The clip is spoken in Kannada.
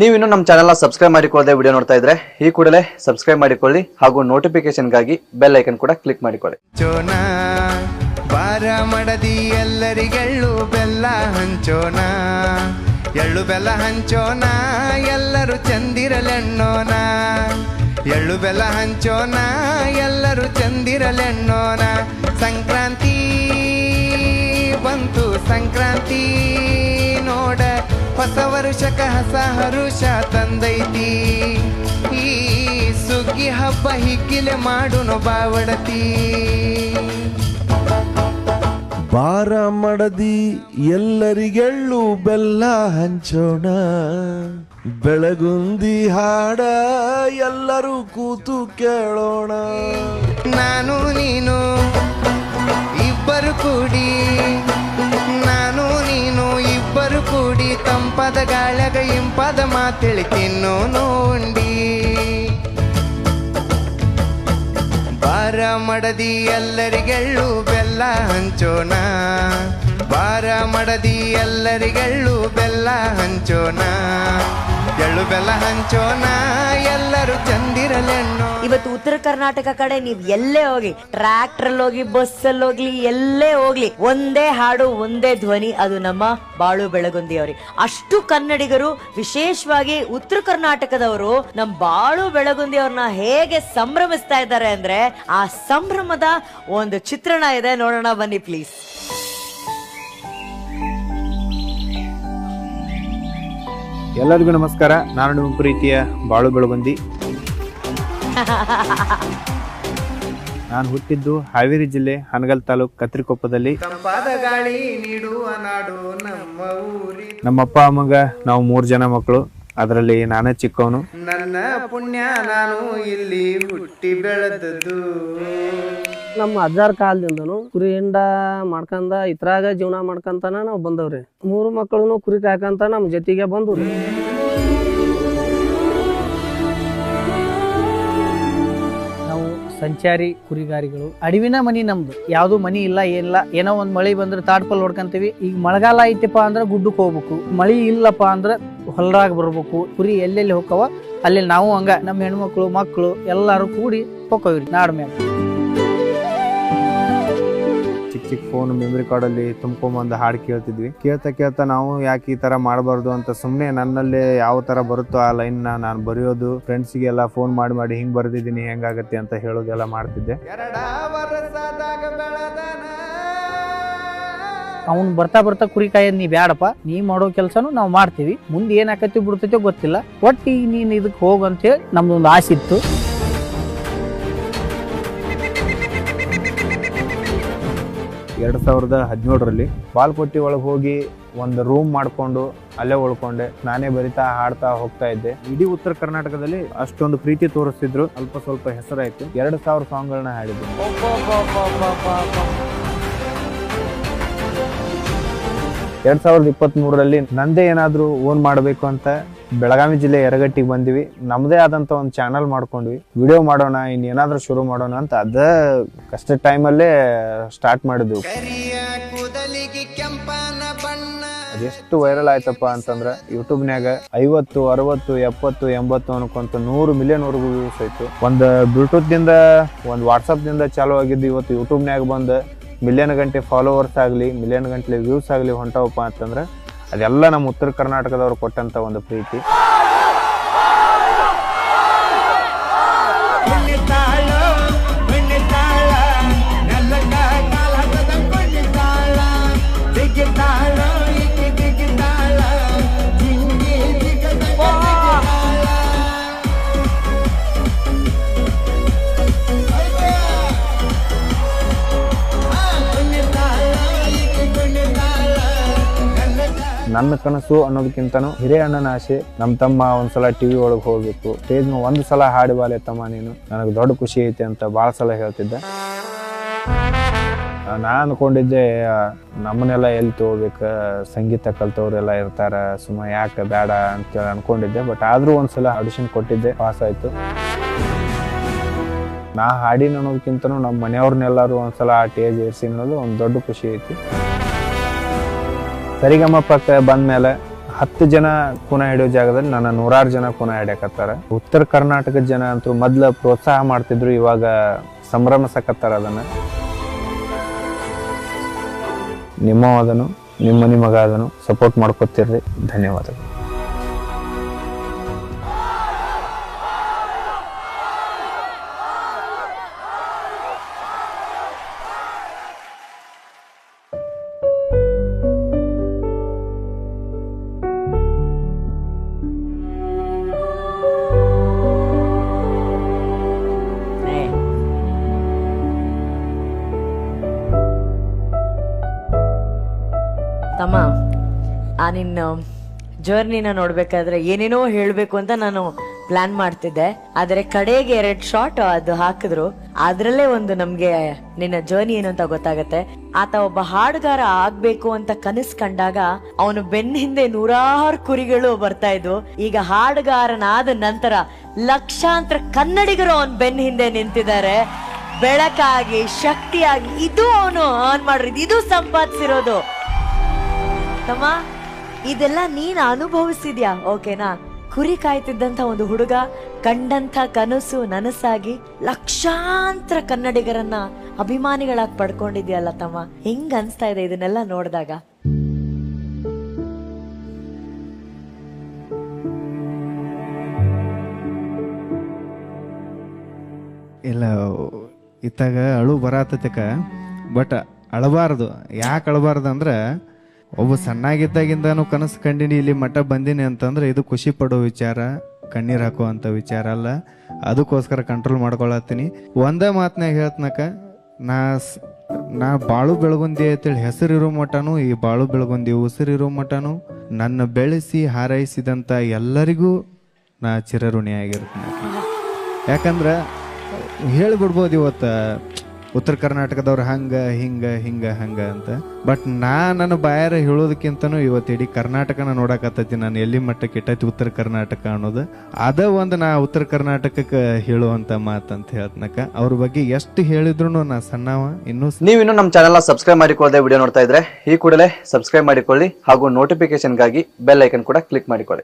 ನೀವಿನ್ನು ನಮ್ಮ ಚಾನೆಲ್ನ ಸಬ್ಸ್ಕ್ರೈಬ್ ಮಾಡಿಕೊಳ್ಳದೆ ವಿಡಿಯೋ ನೋಡ್ತಾ ಇದ್ರೆ, ಈ ಕೂಡಲೇ ಸಬ್ಸ್ಕ್ರೈಬ್ ಮಾಡಿಕೊಳ್ಳಿ ಹಾಗೂ ನೋಟಿಫಿಕೇಶನ್ಗಾಗಿ ಬೆಲ್ ಐಕನ್ ಕೂಡ ಕ್ಲಿಕ್ ಮಾಡಿಕೊಳ್ಳಿ. ಹಂಚೋಣ ಬಾರ ಮಡದಿ ಬೆಲ್ಲ ಎಳ್ಳು ಬೆಲ್ಲ ಹಂಚೋಣ ಎಲ್ಲರೂ ಚಂದಿರಲೆಣ್ಣೋಣ ಎಳ್ಳು ಬೆಲ್ಲ ಹಂಚೋಣ ಎಲ್ಲರೂ ಚಂದಿರಲೆಣ್ಣೋಣ ಸಂಕ್ರಾಂತಿ ಬಂತು, ಸಂಕ್ರಾಂತಿ ನೋಡ ಹೊಸ ವರುಷಕ ಹೊಸ ಹರುಷ ತಂದೈತಿ. ಈ ಸುಗ್ಗಿ ಹಬ್ಬ ಹಿಗ್ಗಿಲೆ ಮಾಡುನು ಬಾವಡತಿ. ಬಾರ ಮಡದಿ ಎಲ್ಲರಿಗೆಳ್ಳು ಬೆಲ್ಲ ಹಂಚೋಣ. ಬೆಳಗುಂದಿ ಹಾಡ ಎಲ್ಲರೂ ಕೂತು ಕೇಳೋಣ. ನಾನು ನೀನು ಇಬ್ಬರು ಕೂಡಿ ತಂಪದ ಗಾಳಗ ಇಂಪದ ಮಾತಿಳಿ ತಿನ್ನು ನೋಂಡಿ ಬಾರ ಮಡದಿ ಎಲ್ಲರಿಗೆಳ್ಳು ಬೆಲ್ಲ ಹಂಚೋಣ. ಬಾರ ಮಡದಿ ಎಲ್ಲರಿಗೆಳ್ಳು ಬೆಲ್ಲ ಹಂಚೋಣ. ಎಳ್ಳು ಬೆಲ್ಲ ಹಂಚೋಣ ಎಲ್ಲರೂ ಚಂದಿರಲೆಣ್ಣೋ. ಇವತ್ತು ಉತ್ತರ ಕರ್ನಾಟಕ ಕಡೆ ನೀವ್ ಎಲ್ಲೇ ಹೋಗಿ ಟ್ರ್ಯಾಕ್ಟರ್ ಹೋಗಿ ಬಸ್ ಅಲ್ಲಿ ಹೋಗ್ಲಿ ಎಲ್ಲೇ ಹೋಗ್ಲಿ, ಒಂದೇ ಹಾಡು, ಒಂದೇ ಧ್ವನಿ, ಅದು ನಮ್ಮ ಬಾಳು ಬೆಳಗುಂದಿ ಅವ್ರಿ ಅಷ್ಟು ಕನ್ನಡಿಗರು, ವಿಶೇಷವಾಗಿ ಉತ್ತರ ಕರ್ನಾಟಕದವರು ನಮ್ಮ ಬಾಳು ಬೆಳಗುಂದಿ ಅವ್ರನ್ನ ಹೇಗೆ ಸಂಭ್ರಮಿಸ್ತಾ ಇದ್ದಾರೆ ಅಂದ್ರೆ, ಆ ಸಂಭ್ರಮದ ಒಂದು ಚಿತ್ರಣ ಇದೆ. ನೋಡೋಣ, ಬನ್ನಿ ಪ್ಲೀಸ್ ಎಲ್ಲರಿಗೂ ನಮಸ್ಕಾರ. ನಾನು ನಿಮ್ಮ ಪ್ರೀತಿಯ ಬಾಳು ಬೆಳಗುಂದಿ. ನಾನು ಹುಟ್ಟಿದ್ದು ಹಾವೇರಿ ಜಿಲ್ಲೆ, ಹನಗಲ್ ತಾಲೂಕ್ ಕತ್ರಿಕೊಪ್ಪದಲ್ಲಿ. ನಮ್ಮಪ್ಪ, ಅಮ್ಮಗ ನಾವು ಮೂರು ಜನ ಮಕ್ಕಳು. ಅದರಲ್ಲಿ ನಾನೇ ಚಿಕ್ಕವನು. ನನ್ನ ಪುಣ್ಯ ನಾನು ಇಲ್ಲಿ ಹುಟ್ಟಿ ಬೆಳೆದದ್ದು. ನಮ್ಮ ಅಜ್ಜಾರ ಕಾಲದಿಂದನು ಕುರಿ ಹಿಂಡ ಮಾಡ್ಕೊಂಡ ಇತರಾಗ ಜೀವನ ಮಾಡ್ಕಂತಾನ ನಾವು ಬಂದವ್ರಿ. ಮೂರು ಮಕ್ಕಳು ಕುರಿ ಕಾಯ್ಕಂತ ನಮ್ಮ ಜೊತೆಗೆ ಬಂದ್ರಿ. ನಾವು ಸಂಚಾರಿ ಕುರಿಗಾರಿಗಳು. ಅಡವಿನ ಮನಿ ನಮ್ದು. ಯಾವ್ದು ಮನಿ ಇಲ್ಲ, ಏನಿಲ್ಲ. ಏನೋ ಒಂದ್ ಮಳಿ ಬಂದ್ರೆ ತಾಟ್ಪಲ್ ಹೊಡ್ಕಂತೀವಿ. ಈಗ ಮಳೆಗಾಲ ಐತಿಪ್ಪ ಅಂದ್ರೆ ಗುಡ್ಡಕ್ಕೆ ಹೋಗ್ಬೇಕು. ಮಳಿ ಇಲ್ಲಪ್ಪ ಅಂದ್ರೆ ಹೊಲದಾಗ ಬರ್ಬೇಕು. ಕುರಿ ಎಲ್ಲೆಲ್ಲಿ ಹೋಗವ ಅಲ್ಲಿ ನಾವು ಹಂಗ. ನಮ್ಮ ಹೆಣ್ಮಕ್ಳು ಮಕ್ಕಳು ಎಲ್ಲಾರು ಕೂಡಿ ಹೋಗ್ತೀವಿ ನಾಡ್ ಮೇಲೆ ಚಿಕ್ಕ ಚಿಕ್ಕ ಫೋನ್ ಮೆಮರಿ ಕಾರ್ಡಲ್ಲಿ ತುಂಬ್ಕೊಂಬಂದು ಹಾಡು ಕೇಳ್ತಿದ್ವಿ. ಕೇಳ್ತಾ ಕೇಳ್ತಾ ನಾವು ಯಾಕೆ ಈ ತರ ಮಾಡಬಾರ್ದು ಅಂತ ಸುಮ್ಮನೆ ನನ್ನಲ್ಲಿ ಯಾವ ತರ ಬರುತ್ತೋ ಆ ಲೈನ್ ನಾನು ಬರೆಯೋದು ಫ್ರೆಂಡ್ಸಿಗೆಲ್ಲ ಫೋನ್ ಮಾಡಿ ಮಾಡಿ ಹಿಂಗ್ ಬರ್ದಿದ್ದೀನಿ ಹೆಂಗಾಗತ್ತೆ ಅಂತ ಹೇಳೋದೆಲ್ಲ ಮಾಡ್ತಿದ್ದೆ. ಅವ್ನು ಬರ್ತಾ ಬರ್ತಾ ಕುರಿ ಕಾಯೋದ್ ನೀ ಬ್ಯಾಡಪ್ಪ, ನೀ ಮಾಡೋ ಕೆಲಸನು ನಾವು ಮಾಡ್ತೀವಿ. ಮುಂದೆ ಏನ್ ಆಕತಿ ಬಿಡ್ತೈತೋ ಗೊತ್ತಿಲ್ಲ. ಒಟ್ಟು ಈಗ ನೀನ್ ಇದಕ್ಕೆ ಹೋಗು ನಮ್ದೊಂದು ಆಸೆ ಇತ್ತು. ಎರಡ್ ಸಾವಿರದ ಹದಿನೇಳರಲ್ಲಿ ಬಾಲ್ಪಟ್ಟಿ ಒಳಗೆ ಹೋಗಿ ಒಂದು ರೂಮ್ ಮಾಡಿಕೊಂಡು ಅಲ್ಲೇ ಉಳ್ಕೊಂಡೆ. ನಾನೇ ಬರಿತಾ ಹಾಡ್ತಾ ಹೋಗ್ತಾ ಇದ್ದೆ. ಇಡೀ ಉತ್ತರ ಕರ್ನಾಟಕದಲ್ಲಿ ಅಷ್ಟೊಂದು ಪ್ರೀತಿ ತೋರಿಸ್ತಿದ್ರು. ಅಲ್ಪ ಸ್ವಲ್ಪ ಹೆಸರಾಯಿತು. ಎರಡು ಸಾವಿರ ಸಾಂಗ್ಗಳನ್ನ ಹಾಡಿದ್ದೆ ಎರಡ್ ಸಾವಿರದ ಇಪ್ಪತ್ತ್ ಮೂರರಲ್ಲಿ ನಂದೇ ಏನಾದ್ರೂ ಓನ್ ಮಾಡಬೇಕು ಅಂತ ಬೆಳಗಾವಿ ಜಿಲ್ಲೆ ಎರಗಟ್ಟಿಗೆ ಬಂದಿವಿ. ನಮ್ದೇ ಆದಂತ ಒಂದು ಚಾನಲ್ ಮಾಡ್ಕೊಂಡ್ವಿ. ವಿಡಿಯೋ ಮಾಡೋಣ ಇನ್ ಏನಾದ್ರೂ ಶುರು ಮಾಡೋಣ ಅಂತ ಅದ ಕಷ್ಟ ಟೈಮಲ್ಲೇ ಸ್ಟಾರ್ಟ್ ಮಾಡಿದ್ವಿ. ಅದೆಷ್ಟು ವೈರಲ್ ಆಯ್ತಪ್ಪ ಅಂತಂದ್ರೆ ಯೂಟ್ಯೂಬ್ನ್ಯಾಗ ಐವತ್ತು ಅರವತ್ತು ಎಪ್ಪತ್ತು ಎಂಬತ್ತು ಅನ್ಕೊಂತ ನೂರು ಮಿಲಿಯನ್ ವರ್ಗೂ ವ್ಯೂಸ್ ಆಯ್ತು. ಒಂದು ಬ್ಲೂಟೂತ್ ದಿಂದ ಒಂದು ವಾಟ್ಸಪ್ ಚಾಲೂ ಚಾಲು ಆಗಿದ್ದು ಇವತ್ತು ಯೂಟ್ಯೂಬ್ನ್ಯಾಗ ಬಂದು ಮಿಲಿಯನ್ ಗಂಟೆ ಫಾಲೋವರ್ಸ್ ಆಗಲಿ ಮಿಲಿಯನ್ ಗಂಟೆ ವ್ಯೂಸ್ ಆಗಲಿ ಹೊಂಟವಪ್ಪ ಅಂತಂದ್ರ ಅದೆಲ್ಲ ನಮ್ಮ ಉತ್ತರ ಕರ್ನಾಟಕದವರು ಕೊಟ್ಟಂತ ಒಂದು ಪ್ರೀತಿ. ನನ್ನ ಕನಸು ಅನ್ನೋದಕ್ಕಿಂತನೂ ಹಿರಿಯಣ್ಣನ ಆಸೆ ನಮ್ಮ ತಮ್ಮ ಒಂದ್ಸಲ ಟಿವಿ ಒಳಗೆ ಹೋಗ್ಬೇಕು. ಸ್ಟೇಜ್ ಒಂದು ಸಲ ಹಾಡಿ ಬಾಲೆ, ತಮ್ಮ ನೀನು. ನನಗೆ ದೊಡ್ಡ ಖುಷಿ ಐತೆ ಅಂತ ಭಾಳ ಸಲ ಹೇಳ್ತಿದ್ದೆ. ನಾ ಅನ್ಕೊಂಡಿದ್ದೆ ನಮ್ಮನ್ನೆಲ್ಲ ಎಲ್ಲಿ ತಗೋಬೇಕು? ಸಂಗೀತ ಕಲ್ತವ್ರೆಲ್ಲ ಇರ್ತಾರ ಸುಮ್ಮ ಯಾಕೆ ಬೇಡ ಅಂತೇಳಿ ಅನ್ಕೊಂಡಿದ್ದೆ. ಬಟ್ ಆದ್ರೂ ಒಂದ್ಸಲ ಆಡಿಷನ್ ಕೊಟ್ಟಿದ್ದೆ ಪಾಸ್ ಆಯ್ತು. ನಾ ಹಾಡಿನ ಅನ್ನೋದಕ್ಕಿಂತನೂ ನಮ್ಮ ಮನೆಯವ್ರನ್ನೆಲ್ಲರೂ ಒಂದ್ಸಲ ಆ ಟೇಜ್ ಏರ್ಸಿ ಅನ್ನೋದು ಒಂದು ದೊಡ್ಡ ಖುಷಿ ಐತಿ. ಸರಿಗಮಪಕ್ಕೆ ಬಂದ್ಮೇಲೆ ಹತ್ತು ಜನ ಕುನ ಹಿಡಿಯೋ ಜಾಗದಲ್ಲಿ ನನ್ನ ನೂರಾರು ಜನ ಕುನ ಹಿಡಿಯಕತ್ತಾರ. ಉತ್ತರ ಕರ್ನಾಟಕದ ಜನ ಅಂತೂ ಮೊದ್ಲ ಪ್ರೋತ್ಸಾಹ ಮಾಡ್ತಿದ್ರು, ಇವಾಗ ಸಂಭ್ರಮಿಸಕತ್ತಾರ ಅದನ್ನ. ನಿಮ್ಮ ಅದನ್ನು ನಿಮ್ಮ ನಿಮಗಾದನು ಸಪೋರ್ಟ್ ಮಾಡ್ಕೊತಿರ್ರಿ. ಧನ್ಯವಾದಗಳು. ತಮ್ಮ, ಆ ನಿನ್ನ ಜರ್ನಿನ ನೋಡ್ಬೇಕಾದ್ರೆ ಏನೇನೋ ಹೇಳ್ಬೇಕು ಅಂತ ನಾನು ಪ್ಲಾನ್ ಮಾಡ್ತಿದ್ದೆ. ಆದ್ರೆ ಕಡೆಗೆ ಎರಡ್ ಶಾಟ್ ಅದು ಹಾಕಿದ್ರು. ಅದ್ರಲ್ಲೇ ಒಂದು ನಮ್ಗೆ ನಿನ್ನ ಜರ್ನಿ ಏನು ಅಂತ ಗೊತ್ತಾಗತ್ತೆ. ಆತ ಒಬ್ಬ ಹಾಡುಗಾರ ಆಗ್ಬೇಕು ಅಂತ ಕನಸ್ ಕಂಡಾಗ ಅವನು ಬೆನ್ನ ಹಿಂದೆ ನೂರಾರು ಕುರಿಗಳು ಬರ್ತಾ ಇದ್ವು. ಈಗ ಹಾಡುಗಾರನಾದ ನಂತರ ಲಕ್ಷಾಂತರ ಕನ್ನಡಿಗರು ಅವನ್ ಬೆನ್ನ ಹಿಂದೆ ನಿಂತಿದ್ದಾರೆ. ಬೆಳಕಾಗಿ, ಶಕ್ತಿಯಾಗಿ, ಇದು ಅವನು ಆನ್ ಮಾಡಿರೋದು, ಇದು ಸಂಪಾದಿಸಿರೋದು. ತಮ್ಮ ಇದೆಲ್ಲ ನೀನ್ ಅನುಭವಿಸಿದ್ಯಾ? ಓಕೆನಾ ಕುರಿ ಕಾಯ್ತಿದ್ದಂತ ಒಂದು ಹುಡುಗ ಕಂಡಂತ ಕನಸು ನನಸಾಗಿ ಲಕ್ಷಾಂತರ ಕನ್ನಡಿಗರನ್ನ ಅಭಿಮಾನಿಗಳಾಗಿ ಪಡ್ಕೊಂಡಿದ್ಯಲ್ಲ ತಮ್ಮ. ಹೆಂಗ್ ಅನ್ಸ್ತಾ ಇದೆ ಇದನ್ನೆಲ್ಲ ನೋಡಿದಾಗ? ಇಲ್ಲ, ಇತ್ತಾಗ ಅಳು ಬರತ್ತಕ ಬಟ್ ಅಳಬಾರದು. ಯಾಕೆ ಅಳಬಾರ್ದು ಅಂದ್ರೆ ಒಬ್ಬ ಸಣ್ಣಾಗಿದ್ದಾಗಿಂದನೂ ಕನಸು ಕಂಡಿನಿ, ಇಲ್ಲಿ ಮಠ ಬಂದೀನಿ ಅಂತಂದ್ರೆ ಇದು ಖುಷಿ ಪಡೋ ವಿಚಾರ, ಕಣ್ಣೀರು ಹಾಕುವಂಥ ವಿಚಾರ ಅಲ್ಲ. ಅದಕ್ಕೋಸ್ಕರ ಕಂಟ್ರೋಲ್ ಮಾಡ್ಕೊಳತ್ತೀನಿ. ಒಂದೇ ಮಾತನಾಗ ಹೇಳ್ತನಕ, ನಾ ನಾ ಬಾಳು ಬೆಳಗುಂದಿ ಅಂತೇಳಿ ಹೆಸರಿರೋ ಮಟನು ಈ ಬಾಳು ಬೆಳಗುಂದಿ ಉಸಿರಿರೋ ಮಟನು ನನ್ನ ಬೆಳೆಸಿ ಹಾರೈಸಿದಂಥ ಎಲ್ಲರಿಗೂ ನಾ ಚಿರಋಣಿಯಾಗಿರ್ತೀನಿ. ಯಾಕಂದ್ರೆ ಹೇಳ್ಬಿಡ್ಬೋದು ಇವತ್ತು ಉತ್ತರ ಕರ್ನಾಟಕದವ್ರು ಹಂಗ, ಹಿಂಗ ಹಿಂಗ, ಹಂಗ ಅಂತ. ಬಟ್ ನಾ ನನ್ನ ಬಾಯಾರ ಹೇಳೋದಕ್ಕಿಂತನೂ ಇವತ್ತು ಇಡೀ ಕರ್ನಾಟಕನ ನೋಡಕತ್ತೈತಿ, ನಾನು ಎಲ್ಲಿ ಮಟ್ಟಕ್ಕೆ ಇಟ್ಟೈತಿ ಉತ್ತರ ಕರ್ನಾಟಕ ಅನ್ನೋದು. ಅದ ಒಂದು ನಾ ಉತ್ತರ ಕರ್ನಾಟಕಕ್ಕೆ ಹೇಳುವಂತ ಮಾತಂತ ಹೇಳ್ತನಕ. ಅವ್ರ ಬಗ್ಗೆ ಎಷ್ಟು ಹೇಳಿದ್ರು ನಾ ಸಣ್ಣವ, ಇನ್ನೂ ಇನ್ನು ನಮ್ಮ ಚಾನೆಲ್ನ ಸಬ್ಸ್ಕ್ರೈಬ್ ಮಾಡಿಕೊಳ್ಳದೆ ವಿಡಿಯೋ ನೋಡ್ತಾ ಇದ್ರೆ, ಈ ಕೂಡಲೇ ಸಬ್ಸ್ಕ್ರೈಬ್ ಮಾಡಿಕೊಳ್ಳಿ ಹಾಗೂ ನೋಟಿಫಿಕೇಶನ್ಗಾಗಿ ಬೆಲ್ ಐಕನ್ ಕೂಡ ಕ್ಲಿಕ್ ಮಾಡಿಕೊಳ್ಳಿ.